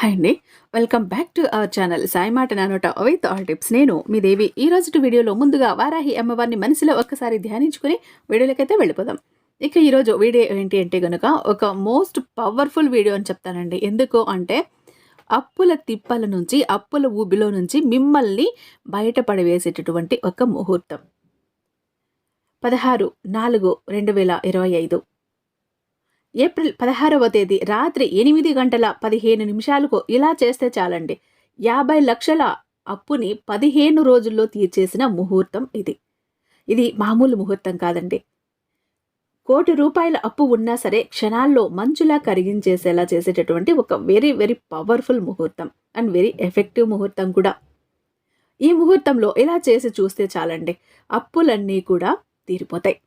Hi అండి. Welcome back to our channel. Sai మాట నానోట విత్ ఆల్ టిప్స్. నేను మీ దేవి. ఈ రోజు వీడియోలో ముందుగా వారాహి అమ్మవారిని మనసులో ఒక్కసారి ధ్యానించుకుని వీడియోలకైతే వెళ్ళిపోదాం. ఇక ఈరోజు వీడియో ఏంటి అంటే కనుక ఒక మోస్ట్ పవర్ఫుల్ వీడియో అని చెప్తానండి. ఎందుకు అంటే అప్పుల తిప్పల నుంచి అప్పుల ఊబిలో నుంచి మిమ్మల్ని బయటపడవేసేటటువంటి ఒక ముహూర్తం. పదహారు నాలుగు రెండు వేల ఇరవై ఐదు. ఏప్రిల్ పదహారవ తేదీ రాత్రి ఎనిమిది గంటల పదిహేను నిమిషాలకు ఇలా చేస్తే చాలండి. యాభై లక్షల అప్పుని పదిహేను రోజుల్లో తీర్చేసిన ముహూర్తం ఇది. ఇది మామూలు ముహూర్తం కాదండి. కోటి రూపాయల అప్పు ఉన్నా సరే క్షణాల్లో మంచులా కరిగించేసేలా చేసేటటువంటి ఒక వెరీ వెరీ పవర్ఫుల్ ముహూర్తం అండ్ వెరీ ఎఫెక్టివ్ ముహూర్తం కూడా. ఈ ముహూర్తంలో ఇలా చేసి చూస్తే చాలండి. అప్పులన్నీ కూడా తీరిపోతాయి.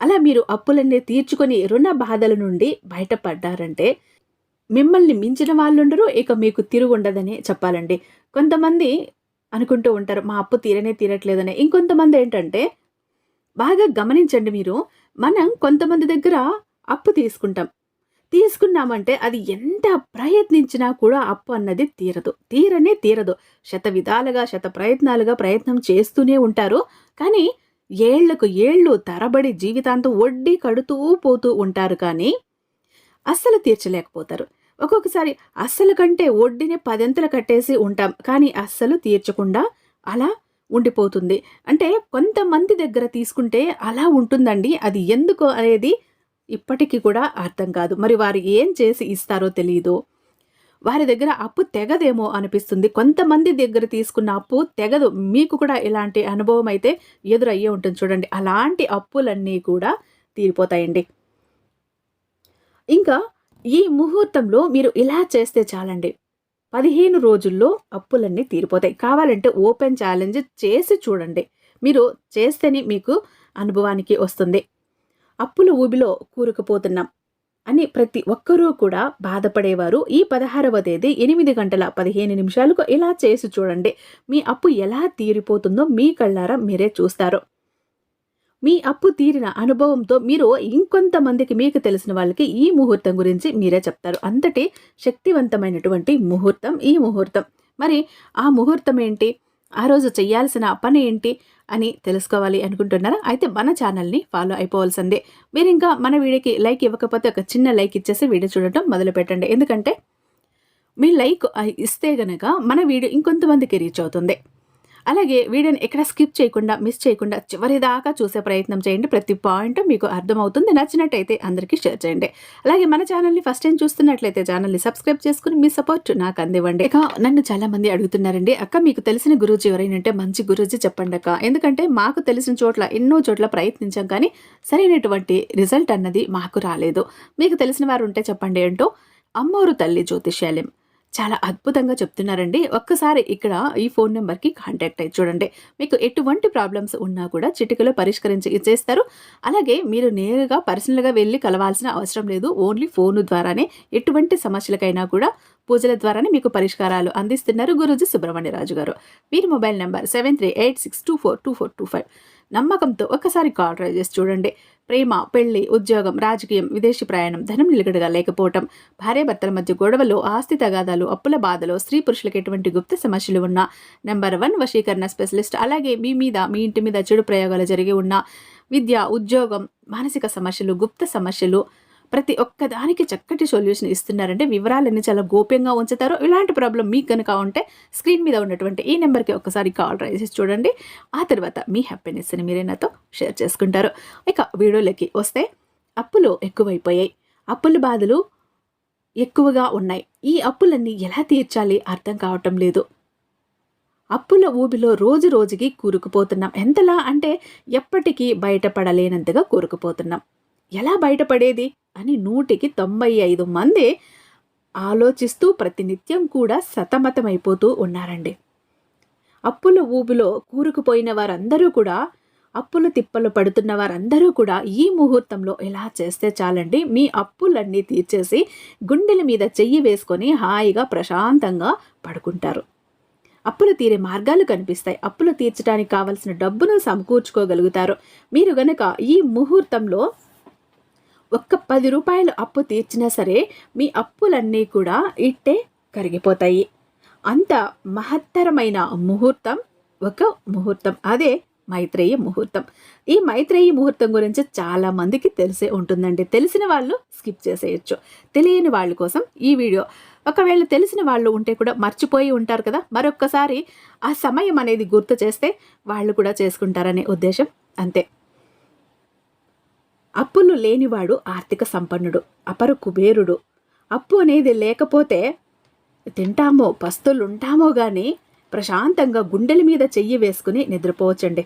అలా మీరు అప్పులన్నీ తీర్చుకొని రుణ బాధల నుండి బయటపడ్డారంటే మిమ్మల్ని మించిన వాళ్ళుండరు ఇక మీకు తిరుగుండదని చెప్పాలండి. కొంతమంది అనుకుంటూ ఉంటారు మా అప్పు తీరనే తీరట్లేదని. ఇంకొంతమంది ఏంటంటే బాగా గమనించండి మీరు మనం కొంతమంది దగ్గర అప్పు తీసుకుంటాం. తీసుకున్నామంటే అది ఎంత ప్రయత్నించినా కూడా అప్పు అన్నది తీరదు. తీరనే తీరదు. శత విధాలుగా శత ప్రయత్నాలుగా ప్రయత్నం చేస్తూనే ఉంటారు. కానీ ఏళ్ళకు ఏళ్ళు తరబడి జీవితాంతం వడ్డీ కడుతూ పోతూ ఉంటారు కానీ అస్సలు తీర్చలేకపోతారు. ఒక్కొక్కసారి అస్సలు కంటే వడ్డీని పదెంతలు కట్టేసి ఉంటాం కానీ అస్సలు తీర్చకుండా అలా ఉండిపోతుంది. అంటే కొంతమంది దగ్గర తీసుకుంటే అలా ఉంటుందండి. అది ఎందుకు అనేది ఇప్పటికీ కూడా అర్థం కాదు. మరి వారు ఏం చేసి ఇస్తారో తెలియదు వారి దగ్గర అప్పు తెగదేమో అనిపిస్తుంది. కొంతమంది దగ్గర తీసుకున్న అప్పు తెగదు. మీకు కూడా ఇలాంటి అనుభవం అయితే ఎదురయ్యే ఉంటుంది. చూడండి అలాంటి అప్పులన్నీ కూడా తీరిపోతాయండి. ఇంకా ఈ ముహూర్తంలో మీరు ఇలా చేస్తే చాలండి. పదిహేను రోజుల్లో అప్పులన్నీ తీరిపోతాయి. కావాలంటే ఓపెన్ ఛాలెంజ్ చేసి చూడండి. మీరు చేస్తేనే మీకు అనుభవానికి వస్తుంది. అప్పుల ఊబిలో కూరుకుపోతున్నాం. అని ప్రతి ఒక్కరూ కూడా బాధపడేవారు. ఈ పదహారవ తేదీ ఎనిమిది గంటల పదిహేను నిమిషాలకు ఇలా చేసి చూడండి. మీ అప్పు ఎలా తీరిపోతుందో మీ కళ్ళారా మీరే చూస్తారు. మీ అప్పు తీరిన అనుభవంతో మీరు ఇంకొంతమందికి మీకు తెలిసిన వాళ్ళకి ఈ ముహూర్తం గురించి మీరే చెప్తారు. అంతటి శక్తివంతమైనటువంటి ముహూర్తం ఈ ముహూర్తం. మరి ఆ ముహూర్తం ఏంటి? ఆ రోజు చేయాల్సిన పని ఏంటి అని తెలుసుకోవాలి అనుకుంటున్నారా? అయితే మన ఛానల్ని ఫాలో అయిపోవాల్సిందే. మీరు ఇంకా మన వీడియోకి లైక్ ఇవ్వకపోతే ఒక చిన్న లైక్ ఇచ్చేసి వీడియో చూడటం మొదలు పెట్టండి ఎందుకంటే మీ లైక్ ఇస్తే గనక మన వీడియో ఇంకొంతమందికి రీచ్ అవుతుంది. అలాగే వీడియోని ఎక్కడ స్కిప్ చేయకుండా మిస్ చేయకుండా చివరి దాకా చూసే ప్రయత్నం చేయండి. ప్రతి పాయింట్ మీకు అర్థమవుతుంది. నచ్చినట్టయితే అందరికీ షేర్ చేయండి. అలాగే మన ఛానల్ని ఫస్ట్ టైం చూస్తున్నట్లయితే ఛానల్ని సబ్స్క్రైబ్ చేసుకుని మీ సపోర్ట్ నాకు అందివ్వండి. ఇక నన్ను చాలా మంది అడుగుతున్నారండి అక్క మీకు తెలిసిన గురూజీ ఎవరైనంటే మంచి గురూజీ చెప్పండి అక్క. ఎందుకంటే మాకు తెలిసిన చోట్ల ఎన్నో చోట్ల ప్రయత్నించాం కానీ సరైనటువంటి రిజల్ట్ అన్నది మాకు రాలేదు. మీకు తెలిసిన వారు ఉంటే చెప్పండి ఏంటో అమ్మోరు తల్లి జ్యోతిష్యాలయం చాలా అద్భుతంగా చెప్తున్నారండి. ఒక్కసారి ఇక్కడ ఈ ఫోన్ నెంబర్కి కాంటాక్ట్ అయ్యి చూడండి. మీకు ఎటువంటి ప్రాబ్లమ్స్ ఉన్నా కూడా చిటికలో పరిష్కరించి ఇచ్చేస్తారు. అలాగే మీరు నేరుగా పర్సనల్గా వెళ్ళి కలవాల్సిన అవసరం లేదు. ఓన్లీ ఫోన్ ద్వారానే ఎటువంటి సమస్యలకైనా కూడా పూజల ద్వారానే మీకు పరిష్కారాలు అందిస్తున్నారు గురూజీ సుబ్రహ్మణ్యరాజు గారు. వీరి mobile number seven three eight six two four two four two five. నమ్మకంతో ఒక్కసారి కాల్ ట్రై చేసి చూడండి. ప్రేమ పెళ్ళి ఉద్యోగం రాజకీయం విదేశీ ప్రయాణం ధనం నిలకడగా లేకపోవటం భార్యాభర్తల మధ్య గొడవలు ఆస్తి తగాదాలు అప్పుల బాధలు స్త్రీ పురుషులకు ఎటువంటి గుప్త సమస్యలు ఉన్న నెంబర్ వన్ వశీకరణ స్పెషలిస్ట్ అలాగే మీ మీద మీ ఇంటి మీద చెడు ప్రయోగాలు జరిగి ఉన్న విద్య ఉద్యోగం మానసిక సమస్యలు గుప్త సమస్యలు ప్రతి ఒక్కదానికి చక్కటి సొల్యూషన్ ఇస్తున్నారంటే వివరాలన్నీ చాలా గోప్యంగా ఉంచుతారు. ఇలాంటి ప్రాబ్లం మీకు కనుక ఉంటే స్క్రీన్ మీద ఉన్నటువంటి ఈ నెంబర్కి ఒకసారి కాల్ ట్రై చేసి చూడండి. ఆ తర్వాత మీ హ్యాపీనెస్ని మీరే నాతో షేర్ చేసుకుంటారు. ఇక వీడియోలకి వస్తే అప్పులు ఎక్కువైపోయాయి. అప్పుల బాధలు ఎక్కువగా ఉన్నాయి. ఈ అప్పులన్నీ ఎలా తీర్చాలి అర్థం కావటం లేదు. అప్పుల ఊబిలో రోజు రోజుకి కూరుకుపోతున్నాం. ఎంతలా అంటే ఎప్పటికీ బయటపడలేనంతగా కూరుకుపోతున్నాం. ఎలా బయటపడేది? అని నూటికి తొంభై ఐదు మంది ఆలోచిస్తూ ప్రతినిత్యం కూడా సతమతమైపోతూ ఉన్నారండి. అప్పుల ఊబిలో కూరుకుపోయిన వారందరూ కూడా అప్పులు తిప్పలు పడుతున్న వారందరూ కూడా ఈ ముహూర్తంలో ఎలా చేస్తే చాలండి. మీ అప్పులన్నీ తీర్చేసి గుండెల మీద చెయ్యి వేసుకొని హాయిగా ప్రశాంతంగా పడుకుంటారు. అప్పులు తీరే మార్గాలు కనిపిస్తాయి. అప్పులు తీర్చడానికి కావలసిన డబ్బును సమకూర్చుకోగలుగుతారు. మీరు గనక ఈ ముహూర్తంలో ఒక్క పది రూపాయలు అప్పు తీర్చినా సరే మీ అప్పులన్నీ కూడా ఇట్టే కరిగిపోతాయి. అంత మహత్తరమైన ముహూర్తం ఒక ముహూర్తం. అదే మైత్రేయ ముహూర్తం. ఈ మైత్రేయ ముహూర్తం గురించి చాలా మందికి తెలిసే ఉంటుందండి. తెలిసిన వాళ్ళు స్కిప్ చేసేయచ్చు. తెలియని వాళ్ళ కోసం ఈ వీడియో. ఒకవేళ తెలిసిన వాళ్ళు ఉంటే కూడా మర్చిపోయి ఉంటారు కదా. మరొక్కసారి ఆ సమయం అనేది గుర్తు చేస్తే వాళ్ళు కూడా చేసుకుంటారనే ఉద్దేశం. అంతే. అప్పులు లేనివాడు ఆర్థిక సంపన్నుడు అపరు కుబేరుడు. అప్పు అనేది లేకపోతే తింటామో పస్తులుంటామో కానీ ప్రశాంతంగా గుండెల మీద చెయ్యి వేసుకుని నిద్రపోవచ్చండి.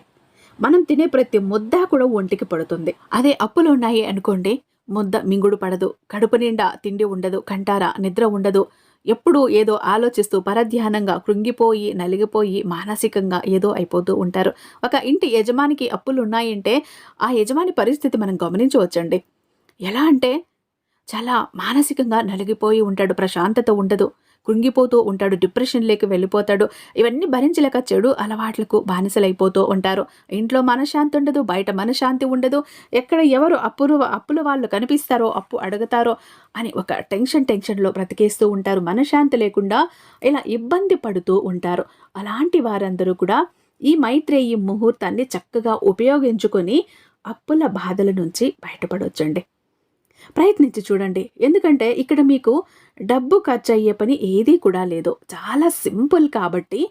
మనం తినే ప్రతి ముద్ద కూడా ఒంటికి పడుతుంది. అదే అప్పులు ఉన్నాయి అనుకోండి ముద్ద మింగుడు పడదు కడుపు నిండా తిండి ఉండదు కంటారా నిద్ర ఉండదు ఎప్పుడూ ఏదో ఆలోచిస్తూ పరధ్యానంగా కృంగిపోయి నలిగిపోయి మానసికంగా ఏదో అయిపోతూ ఉంటారు. ఒక ఇంటి యజమానికి అప్పులు ఉన్నాయంటే ఆ యజమాని పరిస్థితి మనం గమనించవచ్చండి. ఎలా అంటే చాలా మానసికంగా నలిగిపోయి ఉంటాడు ప్రశాంతత ఉండదు. కృంగిపోతూ ఉంటాడు డిప్రెషన్లోకి వెళ్ళిపోతాడు. ఇవన్నీ భరించలేక చెడు అలవాట్లకు బానిసలైపోతూ ఉంటారు. ఇంట్లో మనశ్శాంతి ఉండదు బయట మనశ్శాంతి ఉండదు. ఎక్కడ ఎవరు అప్పులు అప్పుల వాళ్ళు కనిపిస్తారో అప్పు అడుగుతారో అని ఒక టెన్షన్ టెన్షన్లో బ్రతికేస్తూ ఉంటారు. మనశ్శాంతి లేకుండా ఇలా ఇబ్బంది పడుతూ ఉంటారు. అలాంటి వారందరూ కూడా ఈ మైత్రేయి ముహూర్తాన్ని చక్కగా ఉపయోగించుకొని అప్పుల బాధల నుంచి బయటపడొచ్చండి. ప్రయత్నించి చూడండి. ఎందుకంటే ఇక్కడ మీకు డబ్బు ఖర్చు అయ్యే పని ఏదీ కూడా లేదు. చాలా సింపుల్ కాబట్టి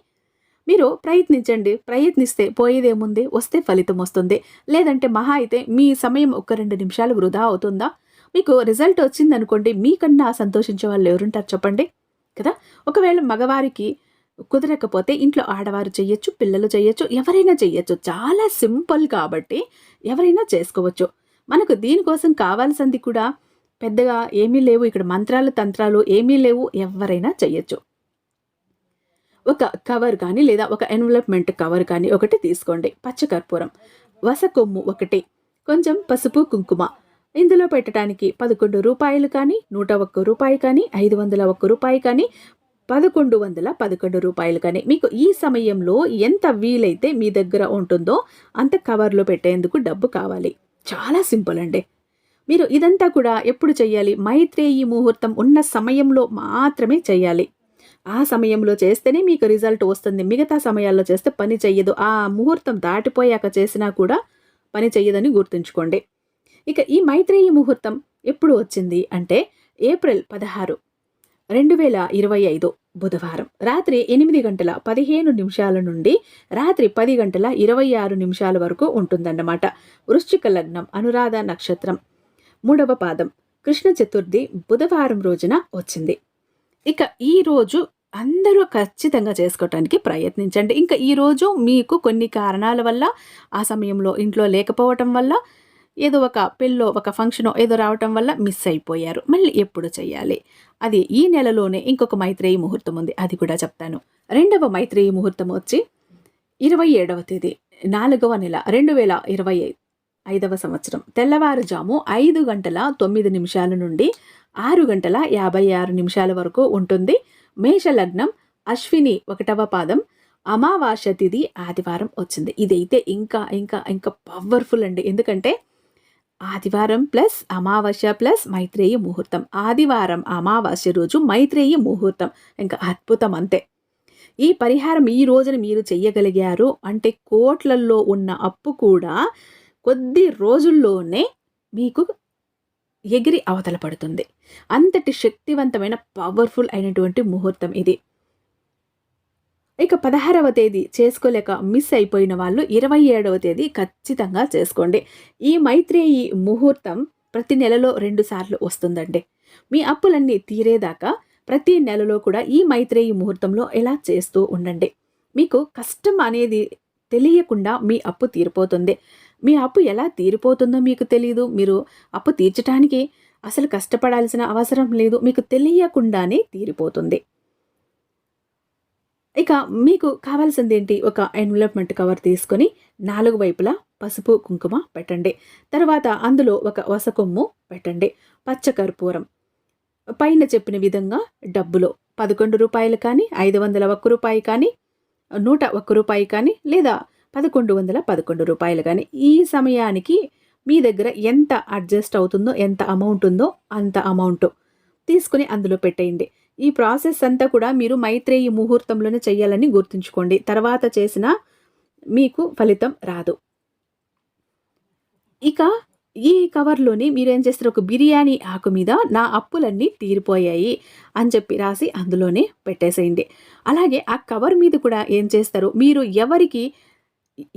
మీరు ప్రయత్నించండి. ప్రయత్నిస్తే పోయేదేముంది? వస్తే ఫలితం వస్తుంది. లేదంటే మహా అయితే మీ సమయం ఒక రెండు నిమిషాలు వృధా అవుతుందా? మీకు రిజల్ట్ వచ్చిందనుకోండి మీకన్నా సంతోషించే వాళ్ళు ఎవరుంటారు చెప్పండి? కదా? ఒకవేళ మగవారికి కుదరకపోతే ఇంట్లో ఆడవారు చేయొచ్చు పిల్లలు చేయొచ్చు ఎవరైనా చేయొచ్చు చాలా సింపుల్ కాబట్టి ఎవరైనా చేసుకోవచ్చు. మనకు దీనికోసం కావాల్సింది కూడా పెద్దగా ఏమీ లేవు. ఇక్కడ మంత్రాలు తంత్రాలు ఏమీ లేవు. ఎవరైనా చెయ్యొచ్చు. ఒక కవర్ కానీ లేదా ఒక ఎన్వలప్మెంట్ కవర్ కానీ ఒకటి తీసుకోండి. పచ్చకర్పూరం. వసకొమ్ము ఒకటి. కొంచెం పసుపు కుంకుమ. ఇందులో పెట్టడానికి పదకొండు రూపాయలు కానీ నూట ఒక్క రూపాయి కానీ ఐదు వందల ఒక్క రూపాయి కానీ పదకొండు వందల పదకొండు రూపాయలు కానీ. మీకు ఈ సమయంలో ఎంత వీలైతే మీ దగ్గర ఉంటుందో అంత కవర్లో పెట్టేందుకు డబ్బు కావాలి. చాలా సింపుల్ అండి. మీరు ఇదంతా కూడా ఎప్పుడు చేయాలి మైత్రేయి ముహూర్తం ఉన్న సమయంలో మాత్రమే చేయాలి ఆ సమయంలో చేస్తేనే మీకు రిజల్ట్ వస్తుంది. మిగతా సమయాల్లో చేస్తే పని చెయ్యదు. ఆ ముహూర్తం దాటిపోయాక చేసినా కూడా పని చెయ్యదని గుర్తుంచుకోండి. ఇక ఈ మైత్రేయి ముహూర్తం ఎప్పుడు వచ్చింది అంటే ఏప్రిల్ పదహారు. రెండు వేల ఇరవై ఐదు బుధవారం రాత్రి ఎనిమిది గంటల పదిహేను నిమిషాల నుండి రాత్రి పది గంటల ఇరవై ఆరు నిమిషాల వరకు ఉంటుందన్నమాట. వృశ్చిక లగ్నం అనురాధ నక్షత్రం మూడవ పాదం కృష్ణ చతుర్థి బుధవారం రోజున వచ్చింది. ఇక ఈరోజు అందరూ ఖచ్చితంగా చేసుకోవటానికి ప్రయత్నించండి. ఇంకా ఈరోజు మీకు కొన్ని కారణాల వల్ల ఆ సమయంలో ఇంట్లో లేకపోవటం వల్ల ఏదో ఒక పెళ్ళో ఒక ఫంక్షనో ఏదో రావటం వల్ల మిస్ అయిపోయారు. మళ్ళీ ఎప్పుడు చేయాలి అది ఈ నెలలోనే ఇంకొక మైత్రేయి ముహూర్తం ఉంది అది కూడా చెప్తాను. రెండవ మైత్రేయి ముహూర్తం వచ్చి ఇరవై ఏడవ తేదీ నాలుగవ నెల రెండు వేల ఇరవై ఐదవ సంవత్సరం. తెల్లవారుజాము ఐదు గంటల తొమ్మిది నిమిషాల నుండి ఆరు గంటల యాభై ఆరు నిమిషాల వరకు ఉంటుంది. మేషలగ్నం అశ్విని ఒకటవ పాదం అమావాస్య తిథి ఆదివారం వచ్చింది. ఇదైతే ఇంకా ఇంకా ఇంకా పవర్ఫుల్ అండి. ఎందుకంటే ఆదివారం ప్లస్ అమావాస్య ప్లస్ మైత్రేయ ముహూర్తం. ఆదివారం అమావాస్య రోజు మైత్రేయ ముహూర్తం. ఇంకా అద్భుతం అంతే. ఈ పరిహారం ఈ రోజున మీరు చెయ్యగలిగారు అంటే కోట్లల్లో ఉన్న అప్పు కూడా కొద్ది రోజుల్లోనే మీకు ఎగిరి అవతల పడుతుంది. అంతటి శక్తివంతమైన పవర్ఫుల్ అయినటువంటి ముహూర్తం ఇది. ఇక పదహారవ తేదీ చేసుకోలేక మిస్ అయిపోయిన వాళ్ళు ఇరవై ఏడవ తేదీ ఖచ్చితంగా చేసుకోండి. ఈ మైత్రేయి ముహూర్తం ప్రతి నెలలో రెండు సార్లు వస్తుందండి. మీ అప్పులన్నీ తీరేదాకా ప్రతి నెలలో కూడా ఈ మైత్రేయి ముహూర్తంలో ఎలా చేస్తూ ఉండండి. మీకు కష్టం అనేది తెలియకుండా మీ అప్పు తీరిపోతుంది. మీ అప్పు ఎలా తీరిపోతుందో మీకు తెలియదు మీరు అప్పు తీర్చడానికి అసలు కష్టపడాల్సిన అవసరం లేదు. మీకు తెలియకుండానే తీరిపోతుంది. ఇక మీకు కావాల్సింది ఏంటి ఒక ఎన్వలప్మెంట్ కవర్ తీసుకొని నాలుగు వైపులా పసుపు కుంకుమ పెట్టండి. తర్వాత అందులో ఒక వసకొమ్ము పెట్టండి. పచ్చకర్పూరం పైన చెప్పిన విధంగా డబ్బులో. పదకొండు రూపాయలు కానీ ఐదు వందల ఒక్క రూపాయి కానీ నూట ఒక్క రూపాయి కానీ లేదా పదకొండు వందల పదకొండు రూపాయలు కానీ. ఈ సమయానికి మీ దగ్గర ఎంత అడ్జస్ట్ అవుతుందో ఎంత అమౌంట్ ఉందో అంత అమౌంట్ తీసుకుని అందులో పెట్టేయండి. ఈ ప్రాసెస్ అంతా కూడా మీరు మైత్రేయి ముహూర్తంలోనే చేయాలని గుర్తుంచుకోండి. తర్వాత చేసిన మీకు ఫలితం రాదు. ఇక ఈ కవర్లోని మీరు ఏం చేస్తారు? ఒక బిర్యానీ ఆకు మీద నా అప్పులన్నీ తీరిపోయాయి అని చెప్పి రాసి అందులోనే పెట్టేసేయండి. అలాగే ఆ కవర్ మీద కూడా ఏం చేస్తారు? మీరు ఎవరికి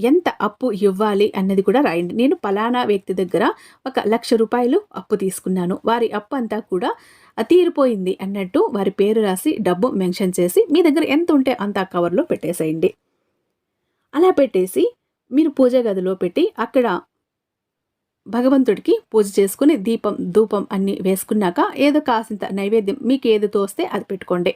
ఎంత అప్పు ఇవ్వాలి అన్నది కూడా రాయండి. నేను పలానా వ్యక్తి దగ్గర ఒక లక్ష రూపాయలు అప్పు తీసుకున్నాను. వారి అప్పు అంతా కూడా తీరిపోయింది అన్నట్టు వారి పేరు రాసి డబ్బు మెన్షన్ చేసి మీ దగ్గర ఎంత ఉంటే అంత కవర్లో పెట్టేసేయండి. అలా పెట్టేసి మీరు పూజ గదిలో పెట్టి అక్కడ భగవంతుడికి పూజ చేసుకుని దీపం ధూపం అన్ని వేసుకున్నాక ఏదో కాసింత నైవేద్యం మీకు ఏది తోస్తే అది పెట్టుకోండి.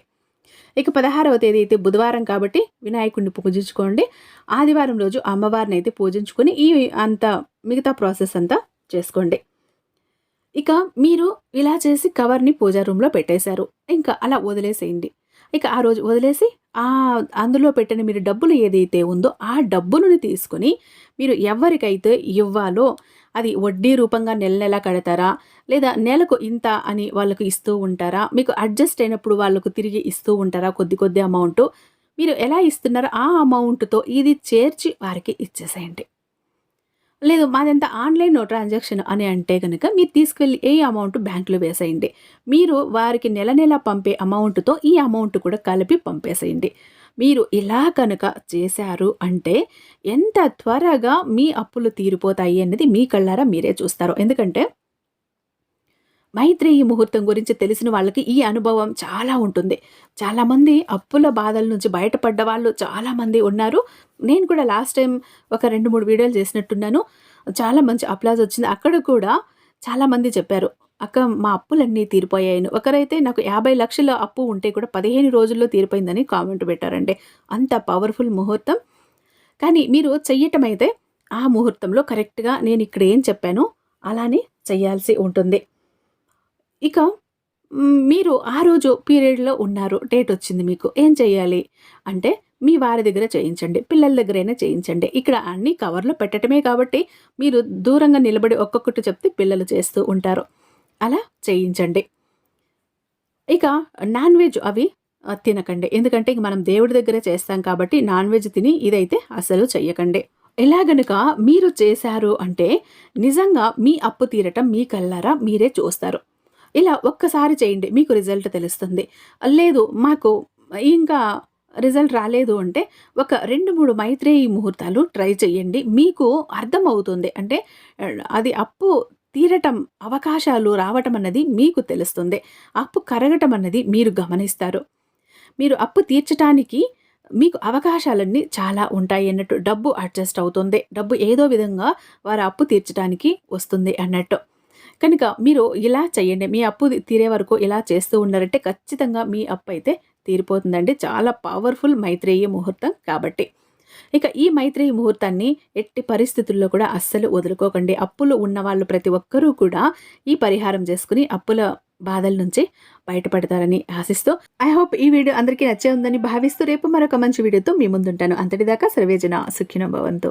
ఇక పదహారవ తేదీ అయితే బుధవారం కాబట్టి వినాయకుడిని పూజించుకోండి. ఆదివారం రోజు అమ్మవారిని అయితే పూజించుకొని ఈ అంత మిగతా ప్రాసెస్ అంతా చేసుకోండి. ఇక మీరు ఇలా చేసి కవర్ని పూజా రూమ్లో పెట్టేశారు. ఇంకా అలా వదిలేసేయండి. ఇక ఆ రోజు వదిలేసి ఆ అందులో పెట్టిన మీరు డబ్బులు ఏదైతే ఉందో ఆ డబ్బులను తీసుకొని మీరు ఎవరికైతే ఇవ్వాలో అది వడ్డీ రూపంగా నెల నెల కడతారా? లేదా నెలకు ఇంత అని వాళ్ళకు ఇస్తూ ఉంటారా? మీకు అడ్జస్ట్ అయినప్పుడు వాళ్ళకు తిరిగి ఇస్తూ ఉంటారా? కొద్ది కొద్ది అమౌంట్. మీరు ఎలా ఇస్తున్నారో ఆ అమౌంట్తో ఇది చేర్చి వారికి ఇచ్చేసేయండి. లేదు మాదంతా ఆన్లైన్ ట్రాన్సాక్షన్ అని అంటే కనుక మీరు తీసుకెళ్ళి ఏ అమౌంట్ బ్యాంకులో వేసేయండి. మీరు వారికి నెల నెల పంపే అమౌంట్తో ఈ అమౌంట్ కూడా కలిపి పంపేసేయండి. మీరు ఇలా కనుక చేశారు అంటే ఎంత త్వరగా మీ అప్పులు తీరిపోతాయి అన్నది మీ కళ్ళారా మీరే చూస్తారు. ఎందుకంటే మైత్రేయి ముహూర్తం గురించి తెలిసిన వాళ్ళకి ఈ అనుభవం చాలా ఉంటుంది. చాలామంది అప్పుల బాధల నుంచి బయటపడ్డ వాళ్ళు చాలామంది ఉన్నారు. నేను కూడా లాస్ట్ టైం ఒక రెండు మూడు వీడియోలు చేసినట్టున్నాను. చాలా మంచి అప్లాజ్ వచ్చింది. అక్కడ కూడా చాలామంది చెప్పారు అక్క మా అప్పులన్నీ తీరిపోయాయని. ఒకరైతే నాకు యాభై లక్షల అప్పు ఉంటే కూడా పదిహేను రోజుల్లో తీరిపోయిందని కామెంట్ పెట్టారండి అంత పవర్ఫుల్ ముహూర్తం. కానీ మీరు చెయ్యటం అయితే ఆ ముహూర్తంలో కరెక్ట్గా నేను ఇక్కడ ఏం చెప్పానో? అలానే చేయాల్సి ఉంటుంది. ఇక మీరు ఆ రోజు పీరియడ్లో ఉన్నారు డేట్ వచ్చింది మీకు ఏం చేయాలి అంటే మీ వారి దగ్గర చేయించండి పిల్లల దగ్గరైనా చేయించండి. ఇక్కడ అన్ని కవర్లో పెట్టడమే కాబట్టి మీరు దూరంగా నిలబడి ఒక్కొక్కటి చెప్తే పిల్లలు చేస్తూ ఉంటారు. అలా చేయించండి. ఇక నాన్ వెజ్ అవి తినకండి. ఎందుకంటే మనం దేవుడి దగ్గర చేస్తాం కాబట్టి నాన్ వెజ్ తిని ఇదైతే అసలు చెయ్యకండి. ఎలా గనుక మీరు చేశారు అంటే నిజంగా మీ అప్పు తీరటం మీ కల్లారా మీరే చూస్తారు. ఇలా ఒక్కసారి చేయండి మీకు రిజల్ట్ తెలుస్తుంది. లేదు మాకు ఇంకా రిజల్ట్ రాలేదు అంటే ఒక రెండు మూడు మైత్రేయి ముహూర్తాలు ట్రై చేయండి మీకు అర్థమవుతుంది. అంటే అది అప్పు తీరటం అవకాశాలు రావటం అన్నది మీకు తెలుస్తుంది. అప్పు కరగటం అన్నది మీరు గమనిస్తారు. మీరు అప్పు తీర్చటానికి మీకు అవకాశాలన్నీ చాలా ఉంటాయి అన్నట్టు డబ్బు అడ్జస్ట్ అవుతుంది. డబ్బు ఏదో విధంగా వారు అప్పు తీర్చడానికి వస్తుంది అన్నట్టు. కనుక మీరు ఇలా చేయండి మీ అప్పు తీరే వరకు ఇలా చేస్తూ ఉన్నారంటే ఖచ్చితంగా మీ అప్పు అయితే తీరిపోతుందండి. చాలా పవర్ఫుల్ మైత్రేయ ముహూర్తం కాబట్టి. ఇక ఈ మైత్రేయ ముహూర్తాన్ని ఎట్టి పరిస్థితుల్లో కూడా అస్సలు వదులుకోకండి. అప్పులు ఉన్న వాళ్ళు ప్రతి ఒక్కరూ కూడా ఈ పరిహారం చేసుకుని అప్పుల బాధల నుంచి బయటపడతారని ఆశిస్తూ ఐ హోప్ ఈ వీడియో అందరికీ నచ్చే ఉందని భావిస్తూ రేపు మరొక మంచి వీడియోతో మీ ముందుంటాను. అంతటిదాకా సర్వేజన సుఖిన భవంతు.